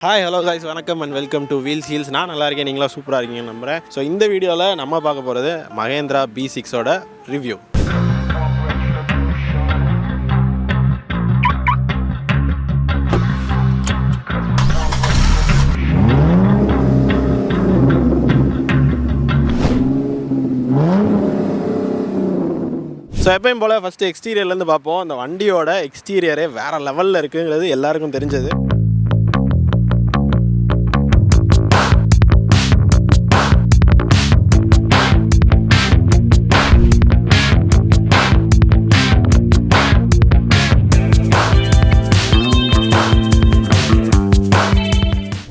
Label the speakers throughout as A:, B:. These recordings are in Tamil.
A: ஹாய் ஹலோ காய்ஸ் வணக்கம் and welcome to wheels heels நான் நல்லா இருக்கேன் நீங்களா சூப்பராக இருக்கீங்கன்னு நம்புகிறேன் ஸோ இந்த வீடியோவில் நம்ம பார்க்க போகிறது மகேந்திரா பி சிக்ஸோட ரிவ்யூ ஸோ எப்பயும் போல் ஃபஸ்ட்டு எக்ஸ்டீரியர்லேருந்து பார்ப்போம். அந்த வண்டியோட எக்ஸ்டீரியரே வேறு லெவலில் இருக்குங்கிறது எல்லாருக்கும் தெரிஞ்சது.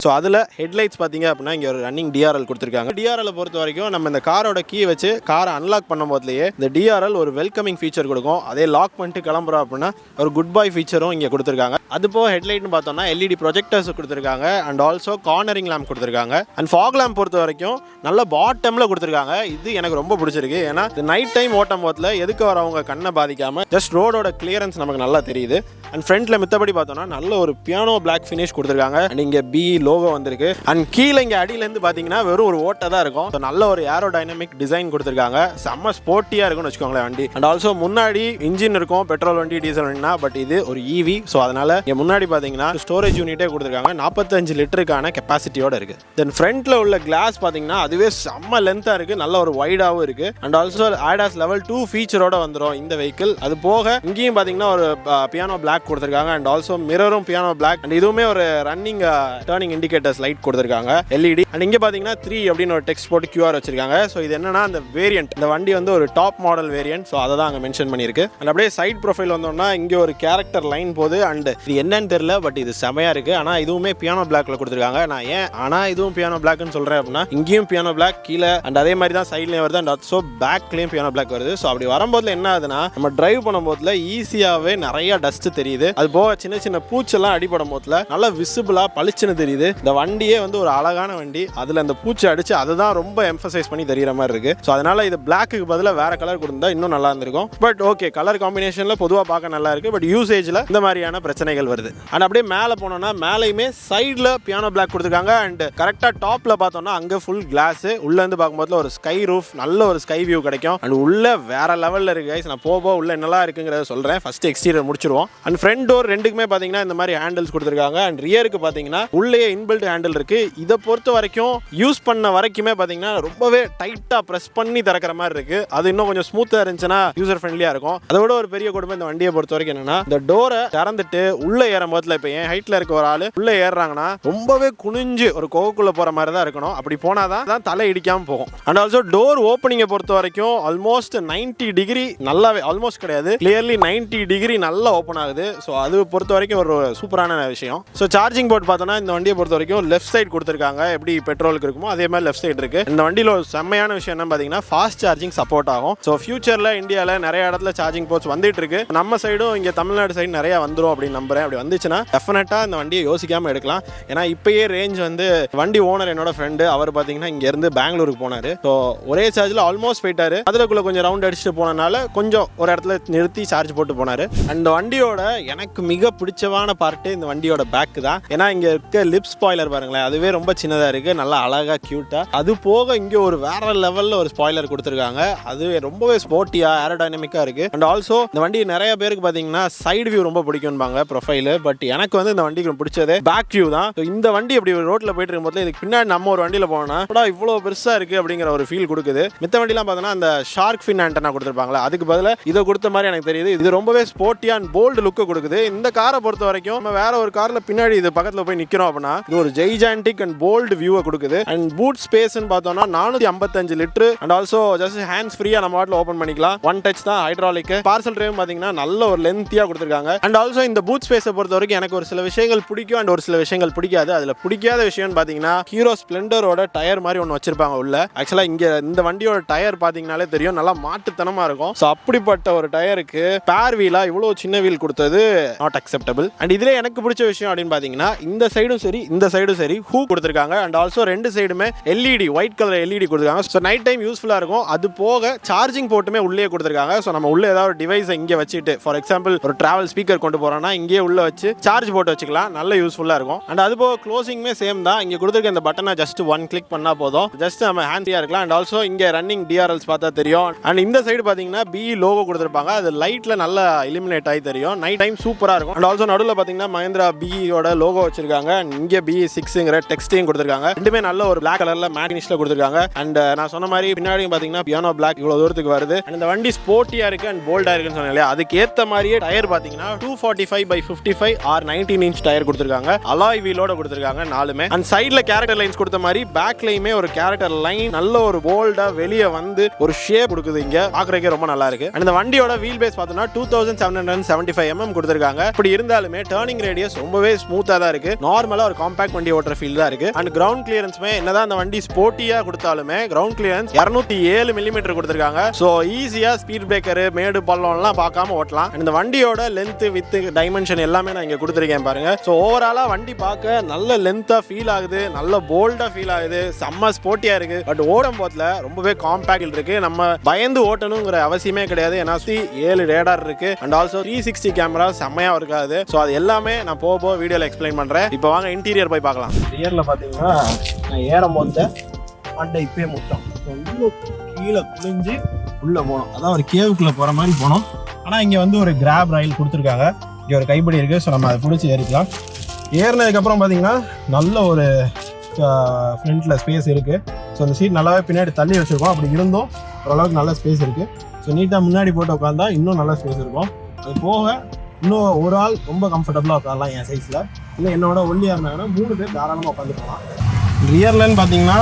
A: ஸோ அதில் ஹெட்லைட்ஸ் பார்த்தீங்க அப்படின்னா இங்கே ஒரு ரன்னிங் டிஆர்எல் கொடுத்துருக்காங்க. டிஆர்எல் பொறுத்த வரைக்கும் நம்ம இந்த காரோட கீ வச்சு காரை அன்லாக் பண்ணும் போதுலேயே இந்த டிஆர்எல் ஒரு வெல்கமிங் ஃபீச்சர் கொடுக்கும். அதே லாக் பண்ணிட்டு கிளம்புறோம் அப்படின்னா ஒரு குட் பாய் ஃபீச்சரும் இங்கே கொடுத்துருக்காங்க. அது போக ஹெட்லைட்னு பார்த்தோம்னா எல்இடி ப்ரொஜெக்டர்ஸ் கொடுத்துருக்காங்க. அண்ட் ஆல்சோ கார்னரிங் லேம்ப் கொடுத்துருக்காங்க. அண்ட் ஃபாக் லேம்ப் பொறுத்த வரைக்கும் நல்ல பாட்டமில் கொடுத்துருக்காங்க. இது எனக்கு ரொம்ப பிடிச்சிருக்கு. ஏன்னா இந்த நைட் டைம் ஓட்டும் போதில் எதுக்கு வரவங்க கண்ணை பாதிக்காமல் ஜஸ்ட் ரோடோட கிளியரன்ஸ் நமக்கு நல்லா தெரியுது. அண்ட் ஃப்ரண்ட்டில் மித்தபடி பார்த்தோம்னா நல்ல ஒரு பியானோ பிளாக் ஃபினிஷ் கொடுத்துருக்காங்க. அண்ட் இங்கே பி லோகோ வந்திருக்கு. அண்ட் கீழே இங்கே அடியிலேருந்து பார்த்தீங்கன்னா வெறும் ஒரு ஓட்டை தான் இருக்கும். ஸோ நல்ல ஒரு ஏரோ டைனமிக் டிசைன் கொடுத்துருக்காங்க. செம்ம ஸ்போர்ட்டியாக இருக்கும்னு வச்சுக்கோங்களேன் வண்டி. அண்ட் ஆல்சோ முன்னாடி இன்ஜின் இருக்கும் பெட்ரோல் வண்டி டீசல் வண்டினா பட் இது ஒரு ஈவி ஸோ அதனால இங்கே முன்னாடி பார்த்தீங்கன்னா ஸ்டோரேஜ் யூனிட்டே கொடுத்துருக்காங்க. நாற்பத்தஞ்சு லிட்டருக்கான கெப்பாசிட்டியோட இருக்கு. தென் ஃப்ரண்ட்ல உள்ள கிளாஸ் பார்த்தீங்கன்னா அதுவே செம்ம லென்த்தாக இருக்கு. நல்ல ஒரு வைடாகவும் இருக்கு. And also ADAS level two ஃபீச்சரோட வந்துடும் இந்த வெஹிக்கிள் அது போக இங்கேயும் பார்த்தீங்கன்னா ஒரு பியானோ பிளாக் கொடுத்துருக்காங்க. அண்ட் ஆல்சோ மிரரும் பியானோ பிளாக் அண்ட் இதுவுமே ஒரு ரன்னிங் டேர்னிங் இண்டிகேட்டர்ஸ் லைட் கொடுத்துருக்காங்க. எல்இடி அண்ட் இங்கே பார்த்தீங்கன்னா த்ரீ அப்படின்னு ஒரு டெக்ஸ்ட் போட்டு கியூஆர் வச்சிருக்காங்க. ஸோ இது என்னன்னா அந்த வேரியன்ட் இந்த வண்டி வந்து ஒரு டாப் மாடல் வேரியன்ட் ஸோ அதை தான் அங்கே மென்ஷன் பண்ணியிருக்கு. அண்ட் அப்படியே சைட் ப்ரொஃபைல் வந்தோம்னா இங்கே ஒரு கேரக்டர் லைன் போகுது அண்ட் இது என்னன்னு தெரியல பட் இது செமையாக இருக்கு. ஆனால் இதுவுமே பியானோ பிளாக்ல கொடுத்துருக்காங்க. நான் ஏன் ஆனால் இதுவும் பியானோ பிளாக்னு சொல்கிறேன் அப்படின்னா இங்கேயும் பியானோ பிளாக் கீழே அண்ட் அதே மாதிரி தான் சைட்லேயும் வருது அண்ட் ஸோ பேக்லேயும் பியானோ பிளாக் வருது. ஸோ அப்படி வரும்போதுல என்ன ஆகுதுன்னா நம்ம டிரைவ் பண்ணும்போதுல ஈஸியாகவே நிறைய டஸ்ட் தெரியுது. அது போக சின்ன சின்ன பூச்செல்லாம் அடிபடும் போதுல நல்லா விசிபிளாக பளிச்சுன்னு தெரியுது. இந்த வண்டியே வந்து ஒரு அழகான வண்டி. அதில் அந்த பூச்சி அடிச்சு அதுதான் ரொம்ப எம்ஃபசைஸ் பண்ணி தெரியுற மாதிரி இருக்கு. ஸோ அதனால இது பிளாக்கு பதிலாக வேற கலர் கொடுத்தா இன்னும் நல்லா இருந்திருக்கும். பட் ஓகே கலர் காம்பினேஷனில் பொதுவாக பார்க்க நல்லா இருக்கு. பட் யூசேஜில் இந்த மாதிரியான பிரச்சனைகள் வருது. அண்ட் அப்படியே மேலே போனோம்னா மேலேயுமே சைடில் பியானோ பிளாக் கொடுத்துருக்காங்க. அண்ட் கரெக்டாக டாப்பில் பார்த்தோம்னா அங்கே ஃபுல் கிளாஸ் உள்ளேருந்து பார்க்கும்போது ஒரு ஸ்கை ரூஃப் நல்ல ஒரு ஸ்கை வியூ கிடைக்கும். அண்ட் உள்ள வேற லெவலில் இருக்கு கைஸ் நான் போக போக உள்ள நல்லா இருக்குங்கிறத சொல்கிறேன் ஃபர்ஸ்ட் எக்ஸ்டீரியர் முடிச்சிருவோம். அண்ட் ஃப்ரண்ட் டோர் ரெண்டுக்குமே பார்த்தீங்கன்னா இந்த மாதிரி ஹேண்டில்ஸ் கொடுத்துருக்காங்க. அண்ட் ரியருக்கு பார்த்தீங்கன்னா உள்ளே இன்பில்ட் ஹேண்டில் இருக்கு. இதை பொறுத்த வரைக்கும் யூஸ் பண்ண வரைக்குமே பார்த்தீங்கன்னா ரொம்பவே டைட்டாக ப்ரெஸ் பண்ணி திறக்கிற மாதிரி இருக்கு. அது இன்னும் கொஞ்சம் ஸ்மூத்தாக இருந்துச்சுன்னா யூசர் ஃப்ரெண்ட்லியாக இருக்கும். அதோட ஒரு பெரிய குடும்பம் இந்த வண்டியை பொறுத்த வரைக்கும் என்னன்னா இந்த டோரை திறந்துட்டு உள்ள ஏறும் போதில் இப்போ என் ஹைட்ல இருக்க ஒரு ஆள் உள்ள ஏறுறாங்கன்னா ரொம்பவே குனிஞ்சு ஒரு கோகுக்குள்ள போற மாதிரி தான் இருக்கணும். அப்படி போனாதான் தான் தலை இடிக்காமல் போகும். அண்ட் ஆல்சோ டோர் ஓப்பனிங்கை பொறுத்த வரைக்கும் ஆல்மோஸ்ட் 90 டிகிரி நல்லாவே ஆல்மோஸ்ட் கிடையாது. கிளியர்லி 90 டிகிரி நல்லா ஓப்பன் ஆகுது. ஸோ அது பொறுத்த வரைக்கும் ஒரு சூப்பரான விஷயம். ஸோ சார்ஜிங் போர்ட் பார்த்தோன்னா இந்த வண்டியை பொறுத்த வரைக்கும் லெஃப்ட் சைடு கொடுத்துருக்காங்க. எப்படி பெட்ரோலுக்கு இருக்குமோ அதே மாதிரி லெஃப்ட் சைடு இருக்கு. இந்த வண்டியில் ஒரு செம்மையான விஷயம் என்ன பார்த்தீங்கன்னா ஃபாஸ்ட் சார்ஜிங் சப்போர்ட் ஆகும். ஸோ ஃபியூச்சரில் இந்தியாவில் நிறைய இடத்துல சார்ஜிங் போர்ட்ஸ் வந்துட்டு இருக்கு. நம்ம சைடும் இங்கே தமிழ்நாடு சைடு நிறைய வந்துடும் அப்படின்னு நம்புறேன். அப்படி வந்துச்சுன்னா டெஃபினட்டாக இந்த வண்டியை யோசிக்காம எடுக்கலாம். ஏன்னா இப்பயே ரேஞ்ச் வந்து வண்டி ஓனர் என்னோட ஃப்ரெண்டு அவர் பார்த்தீங்கன்னா இங்கேருந்து பெங்களூருக்கு போனார். ஸோ ஒரே சார்ஜில் ஆல்மோஸ்ட் போயிட்டாரு. அதுக்குள்ளே கொஞ்சம் ரவுண்ட் அடிச்சுட்டு போனனால கொஞ்சம் ஒரு இடத்துல நிறுத்தி சார்ஜ் போட்டு போனார். அந்த வண்டியோட எனக்கு மிக பிடிச்சமான பார்ட்டு இந்த வண்டியோட பேக் தான். ஏன்னா இங்கே இருக்க லிப்ஸ் ஸ்பாய்லர் பாருங்களேன். அதுவே ரொம்ப சின்னதாக இருக்கு. நல்லா அழகா க்யூட்டாக அது போக இங்கே ஒரு வேற லெவலில் ஒரு ஸ்பாய்லர் கொடுத்துருக்காங்க. அது ரொம்பவே ஸ்போர்ட்டியாக ஏரோடைனமிக்காக இருக்குது அண்ட் ஆல்சோ இந்த வண்டி நிறைய பேருக்கு பார்த்தீங்கன்னா சைடு வியூ ரொம்ப பிடிக்கும்பாங்க ப்ரொஃபைல் பட் எனக்கு வந்து இந்த வண்டிக்கு பிடிச்சது பேக் வியூ தான். இந்த வண்டி அப்படி ரோட்டில் போயிட்டு இருக்கும்போது இதுக்கு பின்னாடி நம்ம ஒரு வண்டியில் போனோம்னா கூட இவ்வளோ பெருசாக இருக்கு? அப்படிங்கிற ஒரு ஃபீல் கொடுக்குது. மித்த வண்டிலாம் பார்த்தோன்னா அந்த ஷார்க் ஃபின் ஆண்டனா கொடுத்துருப்பாங்களா அதுக்கு பதிலாக இதை கொடுத்த மாதிரி எனக்கு தெரியுது. இது ரொம்பவே ஸ்போர்ட்டியாக அண்ட் போல்டு லுக்கு கொடுக்குது. இந்த காரை பொறுத்த வரைக்கும் நம்ம வேற ஒரு கார்ல பின்னாடி இது பக்கத்தில் போய் நிற்கிறோம் அப்படின்னா இது ஒரு ஜெய்ஜான்டிக் அண்ட் போல்டு வியூவை கொடுக்குது. அண்ட் பூட் ஸ்பேஸ்னு பார்த்தோம்னா நானூற்றி ஐம்பத்தஞ்சு litre. And also just hands ஃப்ரீயாக நம்ம வாட்டில் ஓப்பன் பண்ணிக்கலாம். ஒன் டச் தான் ஹைட்ராலிக் பார்சல் ட்ரைவ் பார்த்தீங்கன்னா நல்ல ஒரு லென்த்தியாக கொடுத்துருக்காங்க. அண்ட் ஆல்சோ இந்த பூத் ஸ்பேஸை பொறுத்த வரைக்கும் எனக்கு ஒரு சில விஷயங்கள் பிடிக்கும் அண்ட் ஒரு சில விஷயங்கள் பிடிக்காது. அதில் பிடிக்காத விஷயம்னு பார்த்தீங்கன்னா ஹீரோ ஸ்ப்ளெண்டரோட டயர் மாதிரி ஒன்று வச்சிருப்பாங்க உள்ள. ஆக்சுவலாக இங்கே இந்த வண்டியோட டயர் பார்த்தீங்கனாலே தெரியும். நல்லா மாட்டுத்தனமாக இருக்கும். ஸோ அப்படிப்பட்ட ஒரு டயருக்கு பேர் வீலாக இவ்வளோ சின்ன வீல் கொடுத்தது நாட் அக்செப்டபிள் அண்ட் இதில் எனக்கு பிடிச்ச விஷயம் அப்படின்னு பார்த்தீங்கன்னா இந்த சைடும் சரி இந்த இந்த சைடும் சரி ஹூ கொடுத்துருக்காங்க. அண்ட் ஆல்சோ ரெண்டு சைடுமே எல்இடி ஒயிட் கலர் எல்இடி கொடுத்துருக்காங்க. ஸோ நைட் டைம் யூஸ்ஃபுல்லாக இருக்கும். அது போக சார்ஜிங் போட்டுமே உள்ளே கொடுத்துருக்காங்க. ஸோ நம்ம உள்ள ஏதாவது டிவைஸை இங்கே வச்சுட்டு ஃபார் எக்ஸாம்பிள் ஒரு டிராவல் ஸ்பீக்கர் கொண்டு போகிறோம்னா இங்கேயே உள்ள வச்சு சார்ஜ் போட்டு வச்சுக்கலாம். நல்ல யூஸ்ஃபுல்லாக இருக்கும். அண்ட் அது போக க்ளோசிங்குமே சேம் தான். இங்கே கொடுத்துருக்க இந்த பட்டனை ஜஸ்ட் ஒன் கிளிக் பண்ணால் போதும். ஜஸ்ட் நம்ம ஹேண்டியாக இருக்கலாம். அண்ட் ஆல்சோ இங்கே ரன்னிங் டிஆர்எல்ஸ் பார்த்தா தெரியும். அண்ட் இந்த சைடு பார்த்தீங்கன்னா பிஇ லோகோ கொடுத்துருப்பாங்க. அது லைட்டில் நல்லா இலிமினேட் ஆகி தெரியும். நைட் டைம் சூப்பராக இருக்கும். அண்ட் ஆல்சோ நடுவில் பார்த்தீங்கன்னா மஹேந்திரா பிஇயோட லோகோ வச்சிருக்காங்க. And இங்கே பிஇ சிக்ஸுங்கிற டெக்ஸ்டையும் கொடுத்துருக்காங்க. ரெண்டுமே நல்ல ஒரு பிளாக் கலரில் மேட் கொடுத்துருக்காங்க. அண்ட் uh, நான் சொன்ன மாதிரி பின்னாடி பார்த்தீங்கன்னா பியானோ பிளாக் இவ்வளோ தூரத்துக்கு வருது. அண்ட் இந்த வண்டி ஸ்போர்ட்டியாக இருக்கு அண்ட் போல்டாக இருக்குன்னு சொன்னேன் இல்லையா? அதுக்கு ஏற்ற மாதிரியே டயர் பார்த்தீங்கன்னா two forty five by fifty five R nineteen inch tyre கொடுத்துருக்காங்க. அலாய் வீலோட கொடுத்துருக்காங்க நாலுமே. அண்ட் சைடில் கேரக்டர் லைன்ஸ் கொடுத்த மாதிரி பேக்லையுமே ஒரு கேரக்டர் லைன் நல்ல ஒரு போல்டாக வெளியே வந்து ஒரு ஷேப் கொடுக்குது இங்கே. பார்க்குறதுக்கே ரொம்ப நல்லா இருக்கு. அண்ட் இந்த வண்டியோட வீல் பேஸ் பார்த்தோம்னா two thousand seven hundred seventy five mm கொடுத்துருக்காங்க. இப்படி இருந்தாலுமே டேர்னிங் ரேடியஸ் ரொம்பவே ஸ்மூத்தாக தான் இருக்கு. நார்மலாக ஒரு காம்பாக்ட் வண்டி ஓட்டுற ஃபீல் தான் இருக்கு. அண்ட் கிரவுண்ட் கிளியரன்ஸுமே என்னதான் அந்த வண்டி ஸ்போர்ட்டியாக கொடுத்தாலுமே கிரவுண்ட் கிளியரன்ஸ் இரநூத்தி ஏழு மில்லிமீட்டர் கொடுத்துருக்காங்க. ஸோ ஈஸியாக ஸ்பீட் பிரேக்கர் மேடு பள்ளம்லாம் பார்க்காம ஓட்டலாம். இந்த வண்டியோட லென்த்து வித்து டைமென்ஷன் எல்லாமே நான் இங்கே கொடுத்துருக்கேன் பாருங்க. ஸோ ஓவராலாக வண்டி பார்க்க நல்ல லென்த்தாக ஃபீல் ஆகுது. நல்ல போல்டாக ஃபீல் ஆகுது. செம்ம ஸ்போர்ட்டியாக இருக்கு. பட் ஓடும் போதில் ரொம்பவே காம்பாக்ட் இருக்கு. நம்ம பயந்து ஓட்டணுங்கிற அவசியமே கிடையாது. ஏன்னா சுத்தி ஏழு ரேடார் இருக்கு. And also three sixty camera செம்மையாக இருக்காது. ஸோ அது எல்லாமே நான் போக போக வீடியோவில் எக்ஸ்பிளைன் பண்றேன். இப்போ வாங்க இன்டீரியர் போய் பார்க்கலாம். ரியரில் பார்த்தீங்கன்னா நான் ஏறும் போது மண்டை இப்பயே முட்டோம் கீழே குளிஞ்சு உள்ளே போனோம். அதான் ஒரு கேவுக்குள்ளே போகிற மாதிரி போனோம். ஆனால் இங்கே வந்து ஒரு கிராப் ரயில் கொடுத்துருக்காங்க. இங்கே ஒரு கைப்படி இருக்குது ஸோ நம்ம அதை பிடிச்சி ஏறிக்கலாம். ஏறினதுக்கப்புறம் பார்த்தீங்கன்னா நல்ல ஒரு ஃப்ரண்ட்டில் ஸ்பேஸ் இருக்குது ஸோ அந்த சீட் நல்லாவே பின்னாடி தள்ளி வச்சுருக்கோம். அப்படி இருந்தும். ஓரளவுக்கு நல்ல ஸ்பேஸ் இருக்குது ஸோ நீட்டாக முன்னாடி போட்டு உட்காந்தா இன்னும் நல்ல ஸ்பேஸ் இருக்கும். அது போக இன்னும் ஒரு ஆள் ரொம்ப கம்ஃபர்டபுளாக உட்காரலாம் என் சைஸில் இல்லை என்னோட ஒல்லியாக இருந்தாங்கன்னா மூணு பேர் தாராளமாக உட்காந்துக்கலாம் ரியர்லன்னு பார்த்தீங்கன்னா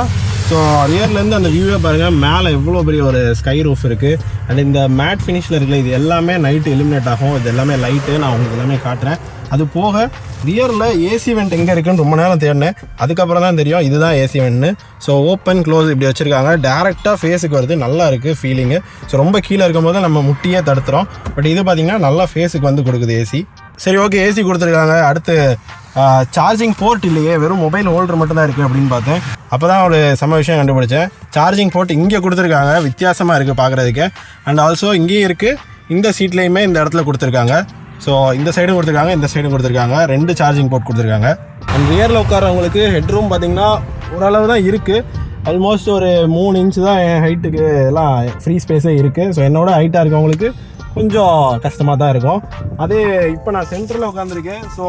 A: ஸோ ரியர்லேருந்து அந்த வியூவே பாருங்கள் மேலே எவ்வளோ பெரிய ஒரு ஸ்கை ரூஃப் இருக்குது அண்ட் இந்த மேட் ஃபினிஷில் இருக்குல்ல இது எல்லாமே நைட்டு எலிமினேட் ஆகும். இது எல்லாமே லைட்டு நான் உங்களுக்கு எல்லாமே காட்டுறேன். அது போக ரியரில் ஏசி வெண்ட் எங்கே இருக்குன்னு ரொம்ப நேரம் தேடினேன். அதுக்கப்புறம் தான் தெரியும் இதுதான் ஏசி வெண்ட்னு ஸோ ஓப்பன் க்ளோஸ் இப்படி வச்சுருக்காங்க. டேரெக்டாக ஃபேஸுக்கு வருது. நல்லா இருக்குது ஃபீலிங்கு ஸோ ரொம்ப கீழே இருக்கும்போது நம்ம முட்டியே தடுத்துறோம். பட் இது பார்த்திங்கன்னா நல்லா ஃபேஸுக்கு வந்து கொடுக்குது ஏசி சரி ஓகே ஏசி கொடுத்துருக்காங்க. அடுத்து சார்ஜிங் போர்ட் இல்லையே வெறும் மொபைல் ஹோல்டர் மட்டும் தான் இருக்குது அப்படின்னு பார்த்தேன். அப்போ தான் ஒரு செம்ம விஷயம் கண்டுபிடிச்சேன். சார்ஜிங் போர்ட் இங்கே கொடுத்துருக்காங்க. வித்தியாசமாக இருக்குது பார்க்குறதுக்கு. அண்ட் ஆல்சோ இங்கேயும் இருக்குது இந்த சீட்லேயுமே இந்த இடத்துல கொடுத்துருக்காங்க. ஸோ இந்த சைடும் கொடுத்துருக்காங்க இந்த சைடும் கொடுத்துருக்காங்க. ரெண்டு சார்ஜிங் போர்ட் கொடுத்துருக்காங்க. அண்ட் ரியரில் உட்காரவங்களுக்கு ஹெட்ரூம் பார்த்தீங்கன்னா ஓரளவு தான் இருக்குது ஆல்மோஸ்ட் ஒரு மூணு இன்ச்சு தான் என் ஹைட்டுக்கு எல்லாம் ஃப்ரீ ஸ்பேஸே இருக்குது ஸோ என்னோட ஹைட்டாக இருக்கவங்களுக்கு கொஞ்சம் கஷ்டமாக தான் இருக்கும். அதே இப்போ நான் சென்டரில் உட்காந்துருக்கேன் ஸோ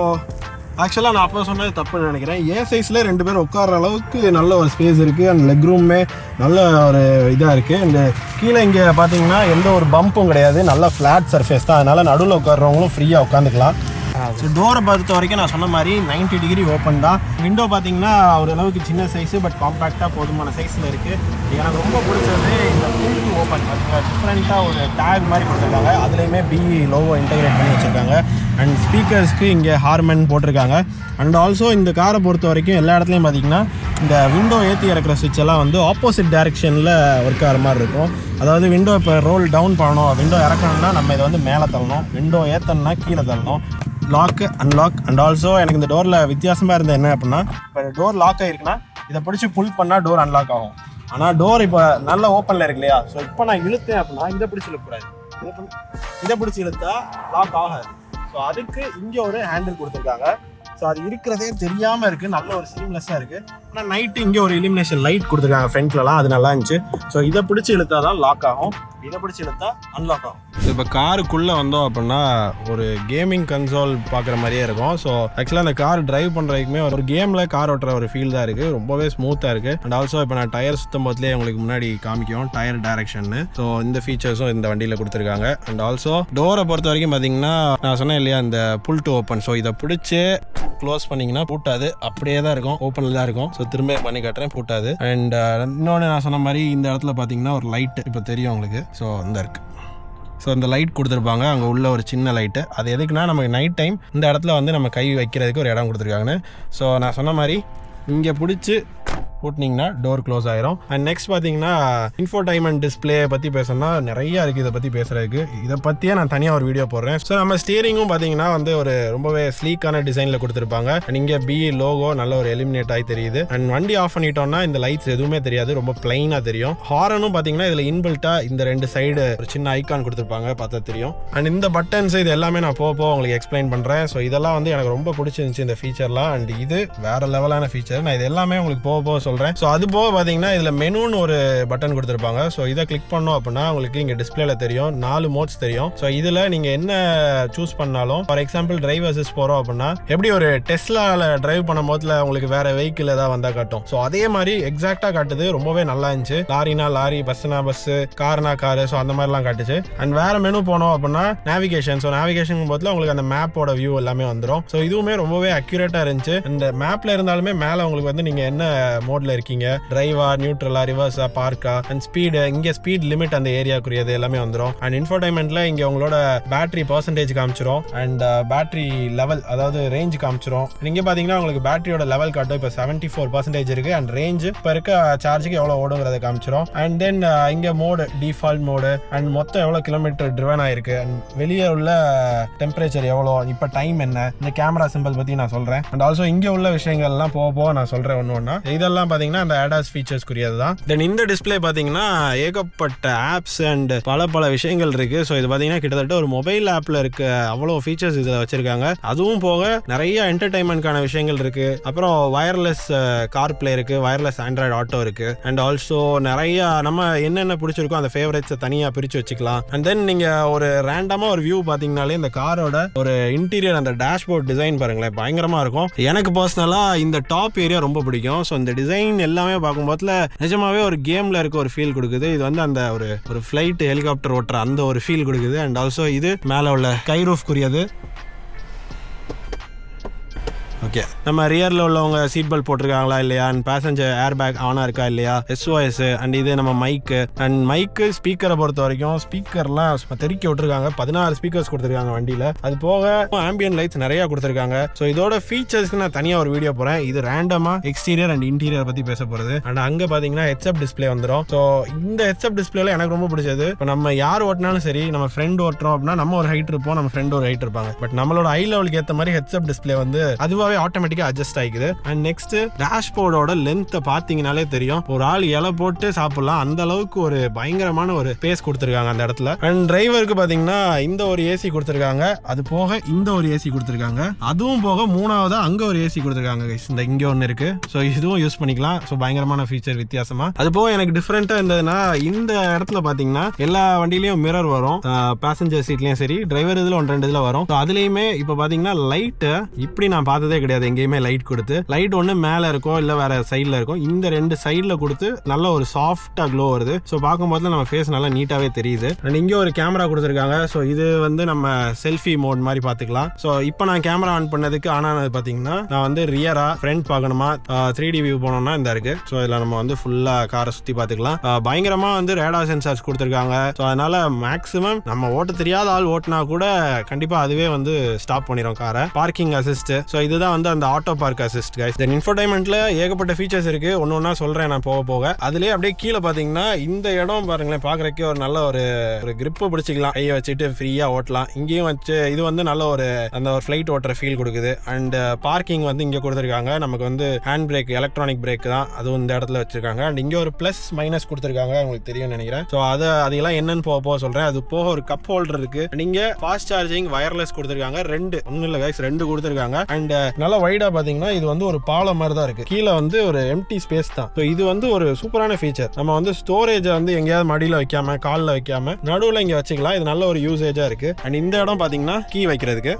A: ஆக்சுவலாக நான் அப்போ சொன்னது தப்புன்னு நினைக்கிறேன். ஏ சைஸில் ரெண்டு பேர் உட்கார்ற அளவுக்கு நல்ல ஒரு ஸ்பேஸ் இருக்குது அண்ட் லெக் ரூமே நல்ல ஒரு இதாக இருக்குது இந்த கீழே இங்கே பார்த்தீங்கன்னா எந்த ஒரு பம்பும் கிடையாது. நல்ல ஃப்ளாட் சர்ஃபேஸ் தான். அதனால் நடுவில் உட்கார்றவங்களும் ஃப்ரீயாக உட்காந்துக்கலாம் ஸோ டோரை பொறுத்த வரைக்கும் நான் சொன்ன மாதிரி 90 டிகிரி ஓப்பன் தான். விண்டோ பார்த்தீங்கன்னா ஓரளவுக்கு சின்ன சைஸு பட் காம்பேக்டாக போதுமான சைஸில் இருக்குது எனக்கு ரொம்ப பிடிச்சது ஓப்பன் டிஃப்ரெண்ட்டாக ஒரு டேக் மாதிரி கொடுத்துருக்காங்க. அதுலேயுமே பிஇ லோகோ இன்டகிரேட் பண்ணி வச்சுருக்காங்க. அண்ட் ஸ்பீக்கர்ஸ்க்கு இங்கே ஹார்மன் போட்டிருக்காங்க. அண்ட் ஆல்சோ இந்த காரை பொறுத்த வரைக்கும் எல்லா இடத்துலையும் பார்த்தீங்கன்னா இந்த விண்டோ ஏற்றி இறக்குற சுவிட்ச் எல்லாம் வந்து ஆப்போசிட் டேரெக்ஷனில் ஒர்க் ஆகிற மாதிரி இருக்கும். அதாவது விண்டோ இப்போ ரோல் டவுன் பண்ணணும். விண்டோ இறக்கணும்னா நம்ம இதை வந்து மேலே தள்ளணும். விண்டோ ஏற்றணும்னா கீழே தள்ளணும். லாக்கு அன்லாக் அண்ட் ஆல்சோ எனக்கு இந்த டோரில் வித்தியாசமாக இருந்தது என்ன அப்படின்னா இப்போ டோர் லாக் ஆகிருக்குன்னா இதை பிடிச்சி புல் பண்ணால் டோர் அன்லாக் ஆகும். ஆனால் டோர் இப்போ நல்ல ஓப்பனில் இருக்கு இல்லையா? ஸோ இப்போ நான் இழுத்தேன் அப்படின்னா இதை பிடிச்சி இழுக்கக்கூடாது. இதை இதை பிடிச்சி இழுத்தா லாக் ஆகாது. ஸோ அதுக்கு இங்கே ஒரு ஹேண்டில் கொடுத்துருக்காங்க. ஸோ அது இருக்கிறதே தெரியாமல் இருக்குது நல்ல ஒரு சீம்லெஸ்ஸாக இருக்குது ஆனால் நைட்டு இங்கே ஒரு இலிமினேஷன் லைட் கொடுத்துருக்காங்க. ஃப்ரண்ட்லலாம் அது நல்லா இருந்துச்சு. ஸோ இதை பிடிச்சி இழுத்தா தான் லாக் ஆகும். இதை பிடிச்சி இழுத்தா அன்லாக் ஆகும். இப்போ காருக்குள்ளே வந்தோம் அப்படின்னா ஒரு கேமிங் கன்சோல் பார்க்குற மாதிரியே இருக்கும். ஸோ ஆக்சுவலாக அந்த கார் டிரைவ் பண்ணுறதுக்குமே ஒரு கேமில் கார் ஓட்டுற ஒரு ஃபீல் தான் இருக்குது ரொம்பவே ஸ்மூத்தாக இருக்குது அண்ட் ஆல்சோ இப்போ நான் டயர் சுத்தம் போதுலேயே உங்களுக்கு முன்னாடி காமிக்கும் டயர் டைரக்ஷன்னு ஸோ இந்த ஃபீச்சர்ஸும் இந்த வண்டியில் கொடுத்துருக்காங்க. அண்ட் ஆல்சோ டோரை பொறுத்த வரைக்கும் பார்த்தீங்கன்னா நான் சொன்னேன் இல்லையா இந்த புல் டு ஓப்பன் ஸோ இதை பிடிச்சி க்ளோஸ் பண்ணீங்கன்னா பூட்டாது. அப்படியே தான் இருக்கும். ஓப்பனில் தான் இருக்கும். ஸோ திரும்ப பண்ணி காட்டுறேன். பூட்டாது. அண்ட் uh, இன்னொன்று நான் சொன்ன மாதிரி இந்த இடத்துல பார்த்தீங்கன்னா ஒரு லைட் இப்போ தெரியும் உங்களுக்கு. ஸோ இந்த இருக்குது ஸோ இந்த லைட் கொடுத்துருப்பாங்க. அங்கே உள்ள ஒரு சின்ன லைட்டு அது எதுக்குன்னா நமக்கு நைட் டைம் இந்த இடத்துல வந்து நம்ம கை வைக்கிறதுக்கு ஒரு இடம் கொடுத்துருக்காங்கன்னு. ஸோ நான் சொன்ன மாதிரி இங்கே பிடிச்சி கூட்டினீங்கன்னா டோர் க்ளோஸ் ஆயிரும். அண்ட் நெக்ஸ்ட் பார்த்தீங்கன்னா இன்ஃபோடைன்மெண்ட் டிஸ்பிளே பற்றி பேசணும்னா நிறைய இருக்குது இதை பற்றி பேசுறதுக்கு. இதை பற்றியே நான் தனியாக ஒரு வீடியோ போடுறேன். ஸோ நம்ம ஸ்டீரிங்கும் பார்த்தீங்கன்னா வந்து ஒரு ரொம்பவே ஸ்லீக்கான டிசைனில் கொடுத்துருப்பாங்க. அண்ட் இங்கே பி லோகோ நல்ல ஒரு எலிமினேட் ஆகி தெரியுது. அண்ட் வண்டி ஆஃப் பண்ணிட்டோம்னா இந்த லைட்ஸ் எதுவுமே தெரியாது. ரொம்ப பிளைனாக தெரியும். ஹாரனும் பார்த்தீங்கன்னா இதில் இன்பில்ட்டாக இந்த ரெண்டு சைடு ஒரு சின்ன ஐக்கான் கொடுத்துருப்பாங்க. பார்த்தா தெரியும். அண்ட் இந்த பட்டன்ஸ் இது எல்லாமே நான் போக போக உங்களுக்கு எக்ஸ்பிளைன் பண்ணுறேன் ஸோ இதெல்லாம் வந்து எனக்கு ரொம்ப பிடிச்சிருந்துச்சு இந்த ஃபீச்சர்லாம் அண்ட் இது வேற லெவலான ஃபீச்சர் நான் இது எல்லாமே உங்களுக்கு போக போக சொல்கிறேன் ஸோ அது போக பார்த்தீங்கன்னா இதில் மெனுன்னு ஒரு பட்டன் கொடுத்துருப்பாங்க. ஸோ இதை கிளிக் பண்ணோம் அப்படின்னா உங்களுக்கு இங்கே டிஸ்பிளேல தெரியும். நாலு மோட்ஸ் தெரியும். ஸோ இதில் நீங்கள் என்ன சூஸ் பண்ணாலும் ஃபார் எக்ஸாம்பிள் டிரைவ் அசிஸ்ட் போகிறோம் அப்படின்னா எப்படி ஒரு டெஸ்லாவில் டிரைவ் பண்ணும் போதுல உங்களுக்கு வேற வெஹிக்கிள் ஏதாவது வந்தால் காட்டும். ஸோ அதே மாதிரி எக்ஸாக்டாக காட்டுது. ரொம்பவே நல்லா இருந்துச்சு. லாரினா லாரி பஸ்னா பஸ் கார்னா காரு ஸோ அந்த மாதிரிலாம் காட்டுச்சு. அண்ட் வேற மெனு போனோம் அப்படின்னா நேவிகேஷன் ஸோ நேவிகேஷன் போதுல உங்களுக்கு அந்த மேப்போட வியூ எல்லாமே வந்துடும் ஸோ இதுவுமே ரொம்பவே அக்யூரேட்டாக இருந்துச்சு. அந்த மேப்பில் இருந்தாலுமே மேலே உங்களுக்கு வந்து நீங்கள் என்ன மோட்ல இருக்கீங்க. டிரைவா நியூட்ரலா ரிவர்ஸா பார்க்கா அண்ட் ஸ்பீடு இங்கே ஸ்பீட் லிமிட் அந்த ஏரியாக்குரியது எல்லாமே வந்துடும் அண்ட் இன்ஃபோடைன்மெண்ட்ல இங்கே உங்களோட பேட்டரி பர்சன்டேஜ் காமிச்சிரும். அண்ட் பேட்டரி லெவல் அதாவது ரேஞ்ச் காமிச்சிரும். நீங்க பார்த்தீங்கன்னா உங்களுக்கு பேட்டரியோட லெவல் காட்டும். இப்போ செவன்ட்டி ஃபோர் பர்சன்டேஜ் இருக்கு. அண்ட் ரேஞ்ச் இப்போ இருக்க சார்ஜுக்கு எவ்வளோ ஓடுங்கிறத காமிச்சிரும். அண்ட் தென் இங்கே மோடு டிஃபால்ட் மோடு அண்ட் மொத்தம் எவ்வளோ கிலோமீட்டர் ட்ரிவன் ஆயிருக்கு. அண்ட் வெளியே உள்ள டெம்பரேச்சர் எவ்வளோ இப்போ டைம் என்ன இந்த கேமரா சிம்பிள் பற்றி நான் சொல்கிறேன் அண்ட் ஆல்சோ இங்கே உள்ள விஷயங்கள்லாம் போக போக நான் சொல்கிறேன் ஒன்று ஒன்றா இதெல்லாம் பார்த்தீங்கன்னா அந்த ADAS ஃபீச்சர்ஸ்க்குரியது தான் தென் இந்த டிஸ்ப்ளே பார்த்தீங்கன்னா ஏகப்பட்ட ஆப்ஸ் அண்ட் பல பல விஷயங்கள் இருக்குது ஸோ இது பார்த்தீங்கன்னா கிட்டத்தட்ட ஒரு மொபைல் ஆப்பில் இருக்க அவ்வளோ ஃபீச்சர்ஸ் இதில் வச்சுருக்காங்க. அதுவும் போக நிறைய என்டர்டைன்மெண்ட்கான விஷயங்கள் இருக்குது அப்புறம் வயர்லெஸ் கார் பிளே இருக்குது வயர்லெஸ் ஆண்ட்ராய்டு ஆட்டோ இருக்குது அண்ட் ஆல்சோ நிறைய நம்ம என்னென்ன பிடிச்சிருக்கோ அந்த ஃபேவரட்ஸை தனியாக பிரித்து வச்சுக்கலாம். அண்ட் தென் நீங்கள் ஒரு ரேண்டமாக ஒரு வியூ பார்த்தீங்கனாலே இந்த காரோட ஒரு இன்டீரியர் அந்த டேஷ்போர்ட் டிசைன் பாருங்களேன் பயங்கரமாக இருக்கும். எனக்கு பர்சனலாக இந்த டாப் ஏரியா ரொம்ப பிடிக்கும். ஸோ இந்த டிசைன் எல்லாமே பார்க்கும்போதுல நிஜமாவே ஒரு கேமில் இருக்க ஒரு ஃபீல் கொடுக்குது. இது வந்து அந்த ஒரு ஒரு ஃப்ளைட் ஹெலிகாப்டர் ஓட்டுற அந்த ஒரு ஃபீல் கொடுக்குது. அண்ட் ஆல்சோ இது மேலே உள்ள கை ரூஃப்க்குரியது ஓகே நம்ம ரியரில் உள்ளவங்க சீட் பெல்ட் போட்டிருக்காங்களா இல்லையா? அண்ட் பேசஞ்சர் ஏர் பேக் ஆனா இருக்கா இல்லையா? எஸ்ஓஎஸ் அண்ட் இது நம்ம மைக்கு அண்ட் மைக்கு ஸ்பீக்கரை பொறுத்த வரைக்கும் ஸ்பீக்கர்லாம் தெருக்கி தெறிக்க விட்டுருக்காங்க. பதினாறு ஸ்பீக்கர்ஸ் கொடுத்துருக்காங்க வண்டியில். அது போக ஆம்பியன் லைட்ஸ் நிறைய கொடுத்துருக்காங்க. ஸோ இதோட ஃபீச்சர்ஸ்க்கு நான் தனியாக ஒரு வீடியோ போகிறேன் இது ரேண்டமாக எக்ஸ்டீரியர் அண்ட் இன்டீரியர் பற்றி பேச போகிறது அண்ட் அங்கே பார்த்தீங்கன்னா ஹெச்எப் டிஸ்ப்ளே வந்துடும் ஸோ இந்த ஹெச்எப் டிஸ்பிளேல எனக்கு ரொம்ப பிடிச்சது. இப்போ நம்ம யார் ஓட்டினாலும் சரி நம்ம ஃப்ரெண்ட் ஓட்டுறோம் அப்படின்னா நம்ம ஒரு ஹைட் இருப்போம். நம்ம ஃப்ரெண்ட் ஒரு ஹைட் இருப்பாங்க. பட் நம்மளோட ஐ லெவலுக்கு ஏற்ற மாதிரி ஹெச்எப் டிஸ்ப்ளே வந்து அதுவாகவே ஆட்டோமேட்டிக்காக அட்ஜஸ்ட் ஆகிக்குது அண்ட் நெக்ஸ்ட் டேஷ்போர்டோட லென்த்தை பார்த்தீங்கனாலே தெரியும். ஒரு ஆள் இலை போட்டு சாப்பிடலாம். அந்த அளவுக்கு ஒரு பயங்கரமான ஒரு ஸ்பேஸ் கொடுத்துருக்காங்க அந்த இடத்துல. அண்ட் டிரைவருக்கு பார்த்தீங்கன்னா இந்த ஒரு ஏசி கொடுத்துருக்காங்க. அது போக இந்த ஒரு ஏசி கொடுத்துருக்காங்க. அதுவும் போக மூணாவதா அங்க ஒரு ஏசி கொடுத்துருக்காங்க இந்த இங்க ஒன்று இருக்கு. ஸோ இதுவும் யூஸ் பண்ணிக்கலாம். ஸோ பயங்கரமான ஃபீச்சர் வித்தியாசமா. அது போக எனக்கு டிஃப்ரெண்டா இருந்ததுன்னா இந்த இடத்துல பாத்தீங்கன்னா எல்லா வண்டியிலயும் மிரர் வரும். பேசஞ்சர் சீட்லயும் சரி டிரைவர் இதுல ஒன்று ரெண்டு இதுல வரும். ஸோ அதுலயுமே இப்போ பாத்தீங்கன்னா லைட்டு இப்படி நான் பார்த்ததே கிடையாது. எங்கேயுமே லைட் கொடுத்து லைட் ஒன்று மேலே இருக்கும் இல்லை வேற சைடில் இருக்கும் இந்த ரெண்டு சைடில் கொடுத்து நல்ல ஒரு சாஃப்டாக க்ளோ வருது. ஸோ பார்க்கும்போது நம்ம ஃபேஸ் நல்லா நீட்டாகவே தெரியுது. அண்ட் இங்கே ஒரு கேமரா கொடுத்துருக்காங்க. ஸோ இது வந்து நம்ம செல்ஃபி மோட் மாதிரி பார்த்துக்கலாம். ஸோ இப்போ நான் கேமரா ஆன் பண்ணதுக்கு ஆன் ஆனது பார்த்தீங்கன்னா நான் வந்து ரியரா ஃப்ரண்ட் பார்க்கணுமா? த்ரீ டி வியூ போனோம்னா இந்த இருக்கு. ஸோ இதில் நம்ம வந்து ஃபுல்லாக காரை சுற்றி பார்த்துக்கலாம். பயங்கரமாக வந்து ரேடா சென்சார்ஸ் கொடுத்துருக்காங்க. ஸோ அதனால மேக்ஸிமம் நம்ம ஓட்ட தெரியாத ஆள் ஓட்டினா கூட கண்டிப்பாக அதுவே வந்து ஸ்டாப் பண்ணிடும் காரை பார்க்கிங் அசிஸ்ட் ஸோ இதுதான் வந்து அந்த auto park assist guys then இன்ஃபர்டைன்மெண்ட்ல ஏகப்பட்ட ஃபீச்சர்ஸ் இருக்கு. ஒன்று ஒன்றா சொல்கிறேன் நான் போக போக. அதுலேயே அப்படியே கீழே பார்த்தீங்கன்னா இந்த இடம் பாருங்களேன் பார்க்குறக்கே ஒரு நல்ல ஒரு ஒரு கிரிப்பு பிடிச்சிக்கலாம். கையை வச்சுட்டு ஃப்ரீயாக ஓட்டலாம். இங்கேயும் வச்சு இது வந்து நல்ல ஒரு அந்த ஒரு ஃப்ளைட் ஓட்டுற ஃபீல் கொடுக்குது. அண்ட் பார்க்கிங் uh, வந்து இங்கே கொடுத்துருக்காங்க. நமக்கு வந்து ஹேண்ட் பிரேக் எலக்ட்ரானிக் பிரேக் தான் அதுவும் இந்த இடத்துல வச்சிருக்காங்க. அண்ட் இங்கே ஒரு ப்ளஸ் மைனஸ் கொடுத்துருக்காங்க உங்களுக்கு தெரியும்னு நினைக்கிறேன். ஸோ அதை அதெல்லாம் என்னன்னு போக போக சொல்கிறேன் அது போக ஒரு கப் ஹோல்டர் இருக்கு. நீங்க ஃபாஸ்ட் சார்ஜிங் வயர்லெஸ் கொடுத்துருக்காங்க. ரெண்டு ஒன்றும் இல்லை கைஸ் ரெண்டு கொடுத்துருக்காங்க. அண்ட் நல்லா வைடா பார்த்தீங்கன்னா இது வந்து ஒரு பாலம் மாதிரி தான் இருக்கு. கீழே வந்து ஒரு எம்டி ஸ்பேஸ் தான். ஸோ இது வந்து ஒரு சூப்பரான ஃபீச்சர் நம்ம வந்து ஸ்டோரேஜை வந்து எங்கேயாவது மடியில் வைக்காம காலில் வைக்காம நடுவில் இங்கே வச்சுக்கலாம். இது நல்ல ஒரு யூசேஜாக இருக்கு. அண்ட் இந்த இடம் பார்த்தீங்கன்னா கீ வைக்கிறதுக்கு.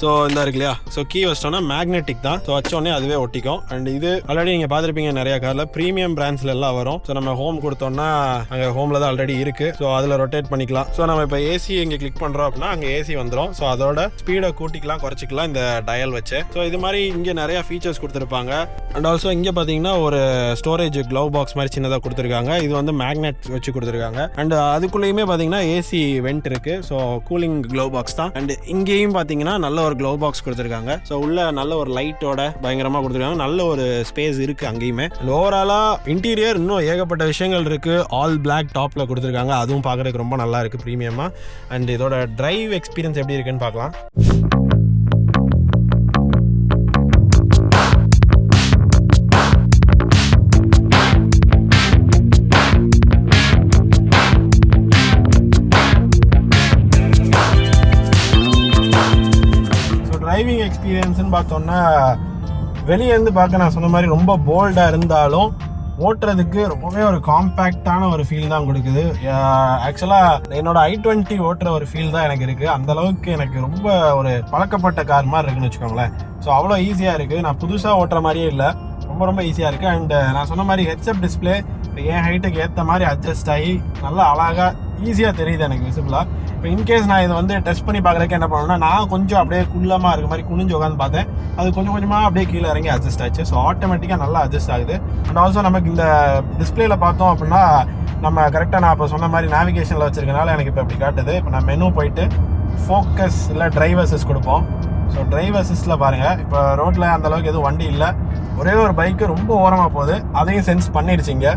A: ஸோ இந்த இருக்கு இல்லையா ஸோ கீ வச்சிட்டோம்னா மேக்னெட்டிக் தான். ஸோ வச்சோடனே அதுவே ஒட்டிக்கும். அண்ட் இது ஆல்ரெடி நீங்கள் பார்த்துருப்பீங்க நிறைய காரில் ப்ரீமியம் பிராண்ட்ஸ்ல எல்லாம் வரும். ஸோ நம்ம ஹோம் கொடுத்தோம்னா அங்கே ஹோமில் தான் ஆல்ரெடி இருக்கு. ஸோ அதில் ரொட்டேட் பண்ணிக்கலாம். ஸோ நம்ம இப்போ ஏசி இங்கே கிளிக் பண்ணுறோம் அப்படின்னா அங்கே ஏசி வந்துடும் ஸோ அதோட ஸ்பீடை கூட்டிக்கலாம் குறைச்சிக்கலாம் இந்த டயல் வச்சு. ஸோ இது மாதிரி இங்கே நிறைய ஃபீச்சர்ஸ் கொடுத்துருப்பாங்க. அண்ட் ஆல்சோ இங்கே பார்த்தீங்கன்னா ஒரு ஸ்டோரேஜ் க்ளவ் பாக்ஸ் மாதிரி சின்னதாக கொடுத்துருக்காங்க. இது வந்து மேக்னெட் வச்சு கொடுத்துருக்காங்க. அண்ட் அதுக்குள்ளேயுமே பார்த்தீங்கன்னா ஏசி வெண்ட் இருக்கு. ஸோ கூலிங் க்ளவ் பாக்ஸ் தான். அண்ட் இங்கேயும் பார்த்தீங்கன்னா நல்ல ஒரு க்ளவ் பாக்ஸ் கொடுத்துருக்காங்க. ஸோ உள்ள நல்ல ஒரு லைட்டோட பயங்கரமாக கொடுத்துருக்காங்க. நல்ல ஒரு ஸ்பேஸ் இருக்குது அங்கேயுமே. ஓவராலாக இன்டீரியர் இன்னும் ஏகப்பட்ட விஷயங்கள் இருக்குது ஆல் பிளாக் டாப்பில் கொடுத்துருக்காங்க. அதுவும் பார்க்குறதுக்கு ரொம்ப நல்லா இருக்குது ப்ரீமியமாக அண்ட் இதோட டிரைவ் எக்ஸ்பீரியன்ஸ் எப்படி இருக்குன்னு பார்க்கலாம் ட்ரைவிங் எக்ஸ்பீரியன்ஸ்னு பார்த்தோன்னா வெளியேருந்து பார்க்க நான் சொன்ன மாதிரி ரொம்ப போல்டாக இருந்தாலும் ஓட்டுறதுக்கு ரொம்பவே ஒரு காம்பேக்டான ஒரு ஃபீல் தான் கொடுக்குது. ஆக்சுவலாக என்னோட ஐ டுவெண்ட்டி ஓட்டுற ஒரு ஃபீல் தான் எனக்கு இருக்குது அந்த அளவுக்கு எனக்கு ரொம்ப ஒரு பழக்கப்பட்ட கார் மாதிரி இருக்குன்னு வச்சுக்கோங்களேன். ஸோ அவ்வளோ ஈஸியாக இருக்குது நான் புதுசாக ஓட்டுற மாதிரியே இல்லை. ரொம்ப ரொம்ப ஈஸியாக இருக்குது அண்ட் நான் சொன்ன மாதிரி ஹெட்ஸ்அப் டிஸ்பிளே என் ஹைட்டுக்கு ஏற்ற மாதிரி அட்ஜஸ்ட் ஆகி நல்லா அழகாக ஈஸியாக தெரியுது எனக்கு விசிபிளாக இப்போ இன்கேஸ் நான் இதை வந்து டெஸ்ட் பண்ணி பார்க்குறதுக்கு என்ன பண்ணணும்னா நான் கொஞ்சம் அப்படியே குள்ளமாக இருக்க மாதிரி குனிஞ்சு உட்காந்து பார்த்தேன். அது கொஞ்சம் கொஞ்சமாக அப்படியே கீழே இறங்கி அட்ஜஸ்ட் ஆச்சு. ஸோ ஆட்டோமேட்டிக்காக நல்லா அட்ஜஸ்ட் ஆகுது. அண்ட் ஆல்சோ நமக்கு இந்த டிஸ்பிளேல பார்த்தோம் அப்படின்னா நம்ம கரெக்டாக நான் இப்போ சொன்ன மாதிரி நேவிகேஷனில் வச்சிருக்கனால எனக்கு இப்போ இப்படி காட்டுது. இப்போ நான் மெனு போயிட்டு ஃபோக்கஸ் இல்லை டிரைவர்ஸஸ் கொடுப்போம். ஸோ டிரைவ் அசிஸ்டில் பாருங்கள் இப்போ ரோட்டில் அந்தளவுக்கு எதுவும் வண்டி இல்லை. ஒரே ஒரு பைக்கு ரொம்ப ஓரமாக போகுது. அதையும் சென்ஸ் பண்ணிடுச்சிங்க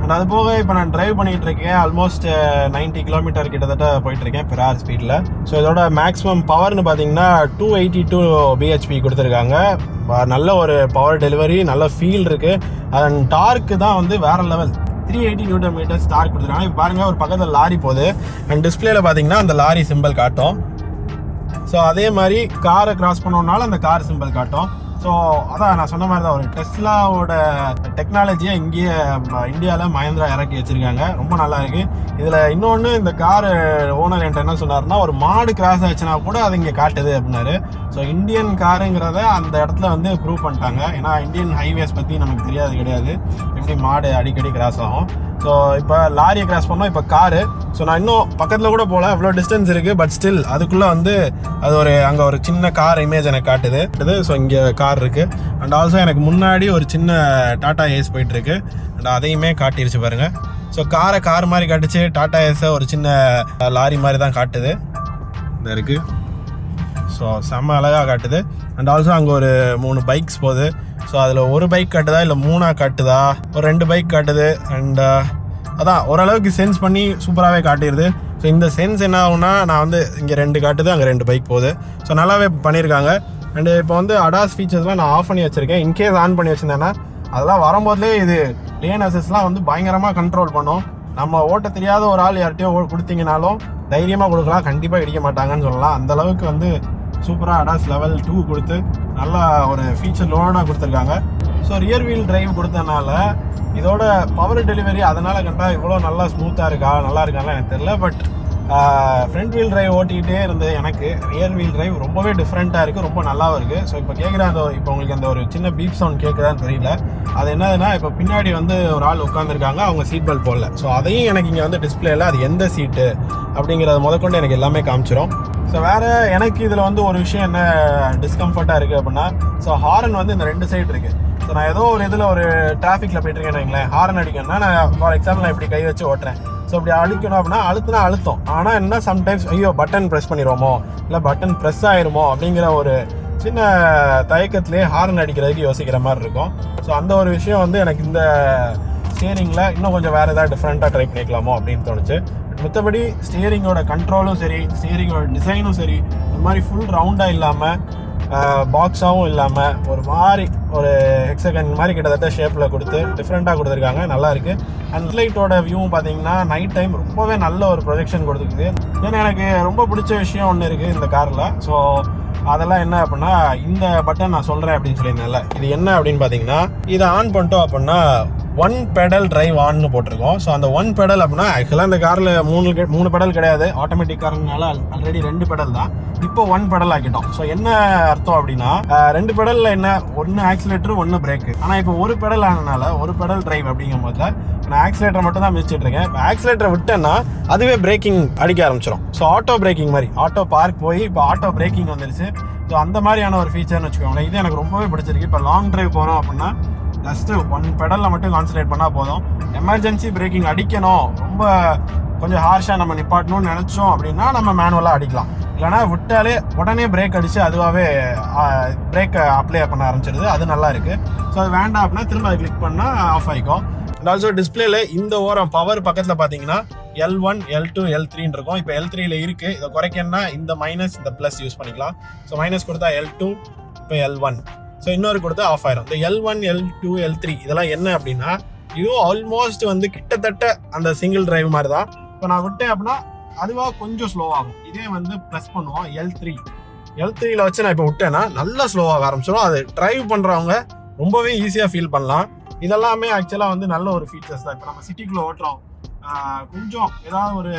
A: அண்ட் அது போக இப்போ நான் டிரைவ் பண்ணிகிட்டு இருக்கேன் ஆல்மோஸ்ட் 90 கிலோமீட்டர் கிட்டத்தட்ட போயிட்டுருக்கேன் பெர் ஹவர் ஸ்பீடில் ஸோ இதோட மேக்ஸிமம் பவர்னு பார்த்தீங்கன்னா டூ எயிட்டி டூ பிஹெச்பி கொடுத்துருக்காங்க. நல்ல ஒரு பவர் டெலிவரி நல்ல ஃபீல் இருக்குது அண்ட் டார்க்கு தான் வந்து வேற level three eighty newton metres torque கொடுத்துருக்காங்க. இப்போ பாருங்கள் ஒரு பக்கத்தில் லாரி போகுது. அண்ட் டிஸ்பிளேல பார்த்தீங்கன்னா அந்த லாரி சிம்பிள் காட்டும். ஸோ அதே மாதிரி காரை கிராஸ் பண்ணோம்னாலும் அந்த கார் சிம்பிள் காட்டும். ஸோ அதான் நான் சொன்ன மாதிரி தான் ஒரு டெஸ்லாவோட டெக்னாலஜியை இங்கேயே இந்தியாவில் மஹேந்திரா இறக்கி வச்சிருக்காங்க. ரொம்ப நல்லா இருக்குது இதில் இன்னொன்று இந்த கார் ஓனர் என்கிட்ட என்ன சொன்னார்னா ஒரு மாடு கிராஸ் ஆச்சுன்னா கூட அது இங்கே காட்டுது அப்படின்னாரு. ஸோ இந்தியன் காருங்கிறத அந்த இடத்துல வந்து ப்ரூவ் பண்ணிட்டாங்க. ஏன்னா இந்தியன் ஹைவேஸ் பற்றி நமக்கு தெரியாது கிடையாது. எப்படி மாடு அடிக்கடி கிராஸ் ஆகும். ஸோ இப்போ லாரியை கிராஸ் பண்ணோம் இப்போ காரு ஸோ நான் இன்னும் பக்கத்தில் கூட போகல. இவ்வளோ டிஸ்டன்ஸ் இருக்குது பட் ஸ்டில் அதுக்குள்ளே வந்து அது ஒரு அங்கே ஒரு சின்ன கார் இமேஜ் எனக்கு காட்டுது. ஸோ இங்கே கார் இருக்குது அண்ட் ஆல்சோ எனக்கு முன்னாடி ஒரு சின்ன டாட்டா ஏஸ் போயிட்டுருக்கு. அண்ட் அதையுமே காட்டிருச்சு பாருங்கள் ஸோ காரை கார் மாதிரி காட்டுச்சு. டாட்டா ஏஸை ஒரு சின்ன லாரி மாதிரி தான் காட்டுது. இந்த இருக்குது ஸோ செம்ம அழகாக காட்டுது. அண்ட் ஆல்சோ அங்கே ஒரு மூணு பைக்ஸ் போகுது. ஸோ அதில் ஒரு பைக் காட்டுதா இல்லை மூணாக காட்டுதா? ஒரு ரெண்டு பைக் காட்டுது. அண்ட் uh, அதான் ஓரளவுக்கு சென்ஸ் பண்ணி சூப்பராகவே காட்டிடுது. ஸோ இந்த சென்ஸ் என்ன ஆகும்னா நான் வந்து இங்கே ரெண்டு காட்டுது அங்கே ரெண்டு பைக் போகுது. ஸோ நல்லாவே பண்ணியிருக்காங்க. அண்டு இப்போ வந்து அடாஸ் ஃபீச்சர்ஸ்லாம் நான் ஆஃப் பண்ணி வச்சுருக்கேன். இன்கேஸ் ஆன் பண்ணி வச்சுருந்தேன்னா அதெல்லாம் வரும்போதே இது லேன் அசஸ்லாம் வந்து பயங்கரமாக கண்ட்ரோல் பண்ணும். நம்ம ஓட்ட தெரியாத ஒரு ஆள் யார்கிட்டயோ ஓ- கொடுத்தீங்கனாலும் தைரியமாக கொடுக்கலாம். கண்டிப்பாக இடிக்க மாட்டாங்கன்னு சொல்லலாம். அந்தளவுக்கு வந்து சூப்பராக அடாஸ் லெவல் டூ கொடுத்து நல்லா ஒரு ஃபீச்சர் லோனாக கொடுத்துருக்காங்க. ஸோ ரியர் வீல் டிரைவ் கொடுத்தனால இதோட பவர் டெலிவரி அதனால் கண்டா இவ்வளோ நல்லா ஸ்மூத்தாக இருக்கா நல்லா இருக்கான்னு எனக்கு தெரியல. பட் ஃப்ரண்ட் வீல் டிரைவ் ஓட்டிக்கிட்டே இருந்தது எனக்கு. ரியர் வீல் டிரைவ் ரொம்பவே டிஃப்ரெண்ட்டாக இருக்குது ரொம்ப நல்லாவும் இருக்குது ஸோ இப்போ கேட்குற அந்த இப்போ உங்களுக்கு அந்த ஒரு சின்ன பீப் சவுண்ட் கேட்குதான்னு தெரியல அது என்னதுன்னா இப்போ பின்னாடி வந்து ஒரு ஆள் உட்காந்துருக்காங்க அவங்க சீட் பெல்ட் போடல. ஸோ அதையும் எனக்கு இங்கே வந்து டிஸ்பிளேல அது எந்த சீட்டு அப்படிங்கிறத முதற்கொண்டு எனக்கு எல்லாமே காமிச்சிடும் ஸோ வேறு எனக்கு இதில் வந்து ஒரு விஷயம் என்ன டிஸ்கம்ஃபர்ட்டாக இருக்குது அப்படின்னா ஸோ ஹாரன் வந்து இந்த ரெண்டு சைடு இருக்குது ஸோ நான் ஏதோ ஒரு இதில் ஒரு டிராஃபிக்கில் போயிட்டுருக்கேன் வைங்களேன். ஹாரன் அடிக்கணும்னா நான் ஃபார் எக்ஸாம்பிள் நான் இப்படி கை வச்சு ஓட்டுறேன். ஸோ இப்படி அழிக்கணும் அப்படின்னா அழுத்துனா அழுத்தம். ஆனால் என்ன சம்டைம்ஸ் ஐயோ பட்டன் ப்ரெஸ் பண்ணிடுவோமோ? இல்லை பட்டன் ப்ரெஸ் ஆயிருமோ? அப்படிங்கிற ஒரு சின்ன தயக்கத்திலே ஹாரன் அடிக்கிறதுக்கு யோசிக்கிற மாதிரி இருக்கும். ஸோ அந்த ஒரு விஷயம் வந்து எனக்கு இந்த ஸ்டேரிங்கில் இன்னும் கொஞ்சம் வேறு ஏதாவது டிஃப்ரெண்ட்டாக ட்ரை பண்ணிக்கலாமோ அப்படின்னு தோணுச்சு. மற்றபடி ஸ்டியரிங்கோட கண்ட்ரோலும் சரி ஸ்டியரிங்கோட டிசைனும் சரி இந்த மாதிரி ஃபுல் ரவுண்டாக இல்லாமல் பாக்ஸாகவும் இல்லாமல் ஒரு மாதிரி ஒரு ஹெக்ஸகன் மாதிரி கிட்டத்தட்ட ஷேப்பில் கொடுத்து டிஃப்ரெண்ட்டாக கொடுத்துருக்காங்க. நல்லாயிருக்கு அண்ட் லைட்டோட வியூவும் பார்த்தீங்கன்னா நைட் டைம் ரொம்பவே நல்ல ஒரு ப்ரொஜெக்ஷன் கொடுத்துருக்குது ஏன்னா எனக்கு ரொம்ப பிடிச்ச விஷயம் ஒன்று இருக்குது இந்த காரில் ஸோ அதெல்லாம் என்ன அப்படின்னா இந்த பட்டன் நான் சொல்கிறேன் அப்படின்னு சொல்லியிருந்தேன்ல. இது என்ன அப்படின்னு பார்த்தீங்கன்னா இதை ஆன் பண்ணிட்டோம் அப்படின்னா ஒன் பெடல் டிரைவ் ஆன்னு போட்டிருக்கோம். ஸோ அந்த ஒன் பெடல் அப்படின்னா ஆக்சுவலாக இந்த காரில் மூணு கெ- மூணு பெடல் கிடையாது. ஆட்டோமேட்டிக் காரனால ஆல்ரெடி ரெண்டு பெடல் தான். இப்போ ஒன் பெடல் ஆக்கிட்டோம். ஸோ என்ன அர்த்தம் அப்படின்னா ரெண்டு பெடலில் என்ன ஒன்று ஆக்சிலேட்டர் ஒன்று பிரேக்கு ஆனால் இப்போ ஒரு பெடல் ஆனனால ஒரு பெடல் டிரைவ் அப்படிங்கும் போது நான் ஆக்சிலேட்டர் மட்டும் தான் மிதிச்சிட்டு இருக்கேன். இப்போ ஆக்சிலேட்டர் விட்டேன்னா அதுவே பிரேக்கிங் அடிக்க ஆரம்பிச்சிடும் ஸோ ஆட்டோ பிரேக்கிங் மாதிரி ஆட்டோ பார்க் போய் இப்போ ஆட்டோ பிரேக்கிங் வந்துருச்சு. ஸோ அந்த மாதிரியான ஒரு ஃபீச்சர்னு வச்சுக்கோங்களேன். இது எனக்கு ரொம்பவே பிடிச்சிருக்கு. இப்போ லாங் டிரைவ் போகிறோம் அப்படின்னா ஜஸ்ட்டு ஒன் பெடலில் மட்டும் கான்சன்ட்ரேட் பண்ணால் போதும். எமர்ஜென்சி பிரேக்கிங் அடிக்கணும். ரொம்ப கொஞ்சம் ஹார்ஷாக நம்ம நிப்பாட்டணும்னு நினச்சோம் அப்படின்னா நம்ம மேனுவலாக அடிக்கலாம். இல்லைனா விட்டாலே உடனே பிரேக் அடித்து அதுவாகவே பிரேக்கை அப்ளை பண்ண ஆரம்பிச்சிடுது அது நல்லா இருக்குது ஸோ அது வேண்டாம் அப்படின்னா திரும்ப அதை கிளிக் பண்ணால் ஆஃப் ஆகிக்கும் அண்ட் ஆல்சோ டிஸ்பிளேல இந்த ஓரம் பவர் பக்கத்தில் பார்த்தீங்கன்னா L one L two L த்ரீன்னு இருக்கும். இப்போ எல் த்ரீல இருக்குது இதை குறைக்கணும்னா இந்த மைனஸ் இந்த ப்ளஸ் யூஸ் பண்ணிக்கலாம். ஸோ மைனஸ் கொடுத்தா எல் டூ இப்போ எல் ஒன் ஸோ இன்னொரு கொடுத்து ஆஃப் ஆயிரும். இந்த L one L two L three இதெல்லாம் என்ன அப்படின்னா இதுவும் ஆல்மோஸ்ட் வந்து கிட்டத்தட்ட அந்த சிங்கிள் டிரைவ் மாதிரி தான் இப்போ நான் விட்டேன் அப்படின்னா அதுவாக கொஞ்சம் ஸ்லோவாகும் இதே வந்து ப்ரெஸ் பண்ணுவோம் எல் த்ரீ எல் த்ரீல வச்சு நான் இப்போ விட்டேன்னா நல்லா ஸ்லோவாக ஆரம்பிச்சிடும் அது டிரைவ் பண்ணுறவங்க ரொம்பவே ஈஸியாக ஃபீல் பண்ணலாம். இதெல்லாமே ஆக்சுவலாக வந்து நல்ல ஒரு ஃபீச்சர்ஸ் தான். இப்போ நம்ம சிட்டிக்குள்ளே ஓட்டுறோம். கொஞ்சம் ஏதாவது ஒரு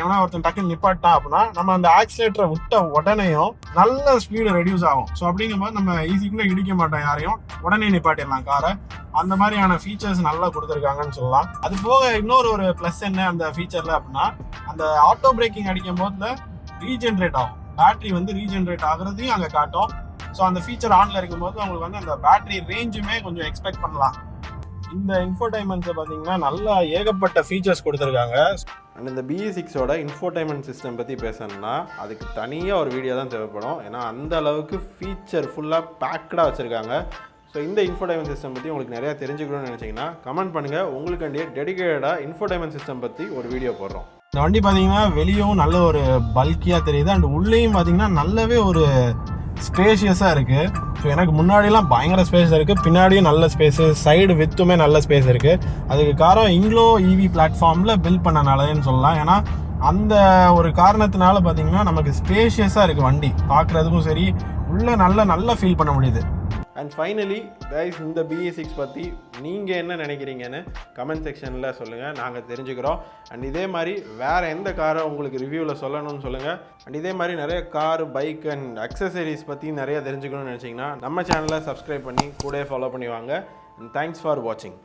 A: எவனா ஒருத்தன் டக்குன்னு நிப்பாட்டா அப்படின்னா நம்ம அந்த ஆக்சிலேட்டரை விட்ட உடனேயும் நல்ல ஸ்பீடு ரெடியூஸ் ஆகும். ஸோ அப்படிங்கும்போது நம்ம ஈஸிக்குள்ளே இடிக்க மாட்டோம் யாரையும். உடனே நிப்பாட்டிடலாம் காரை அந்த மாதிரியான ஃபீச்சர்ஸ் நல்லா கொடுத்துருக்காங்கன்னு சொல்லலாம். அது போக இன்னொரு ஒரு ப்ளஸ் என்ன அந்த ஃபீச்சரில் அப்படின்னா அந்த ஆட்டோ பிரேக்கிங் அடிக்கும் போதுல ரீஜென்ரேட் ஆகும். பேட்டரி வந்து ரீஜென்ரேட் ஆகுறதையும் அங்கே காட்டும். ஸோ அந்த ஃபீச்சர் ஆனில் இருக்கும்போது அவங்களுக்கு வந்து அந்த பேட்டரி ரேஞ்சுமே கொஞ்சம் எக்ஸ்பெக்ட் பண்ணலாம். இந்த இன்ஃபோடைன்மெண்ட்ஸை பார்த்தீங்கன்னா நல்லா ஏகப்பட்ட ஃபீச்சர்ஸ் கொடுத்துருக்காங்க. அண்ட் இந்த பிஇ சிக்ஸோட இன்ஃபோடைன்மெண்ட் சிஸ்டம் பற்றி பேசணும்னா அதுக்கு தனியாக ஒரு வீடியோ தான் தேவைப்படும். ஏன்னா அந்த அளவுக்கு ஃபீச்சர் ஃபுல்லாக பேக்கடாக வச்சுருக்காங்க. ஸோ இந்த இன்ஃபோடைன்மெண்ட் சிஸ்டம் பற்றி உங்களுக்கு நிறையா தெரிஞ்சுக்கணும்னு நினச்சிங்கன்னா கமெண்ட் பண்ணுங்கள் உங்களுக்காண்டியே டெடிக்கேட்டடாக இன்ஃபோடைன்மெண்ட் சிஸ்டம் பற்றி ஒரு வீடியோ போடுறோம். இந்த வண்டி பார்த்தீங்கன்னா வெளியும் நல்ல ஒரு பல்கியாக தெரியுது. அண்ட் உள்ளேயும் பார்த்தீங்கன்னா நல்லாவே ஒரு ஸ்பேஷியஸாக இருக்குது ஸோ எனக்கு முன்னாடிலாம் பயங்கர ஸ்பேஸ் இருக்குது பின்னாடியும் நல்ல ஸ்பேஸு சைடு வித்துமே நல்ல ஸ்பேஸ் இருக்குது அதுக்கு காரணம் இங்லோ இவி பிளாட்ஃபார்மில் பில்ட் பண்ணனாலன்னு சொல்லலாம். ஏன்னா அந்த ஒரு காரணத்தினால பார்த்தீங்கன்னா நமக்கு ஸ்பேஷியஸாக இருக்குது வண்டி. பார்க்குறதுக்கும் சரி உள்ளே நல்ல நல்லா ஃபீல் பண்ண முடியுது. அண்ட் ஃபைனலி கைஸ் இந்த பிஇ சிக்ஸ் பற்றி நீங்கள் என்ன நினைக்கிறீங்கன்னு கமெண்ட் செக்ஷனில் சொல்லுங்கள் நாங்கள் தெரிஞ்சுக்கிறோம். அண்ட் இதே மாதிரி வேறு எந்த காரை உங்களுக்கு ரிவ்யூவில் சொல்லணும்னு சொல்லுங்கள் அண்ட் இதே மாதிரி நிறைய கார் பைக் அண்ட் அக்சசரிஸ் பற்றி நிறைய தெரிஞ்சுக்கணும்னு நினச்சிங்கன்னா நம்ம சேனலை சப்ஸ்கிரைப் பண்ணி கூட ஃபாலோ பண்ணி வாங்க அண்ட் தேங்க்ஸ் ஃபார் வாட்சிங்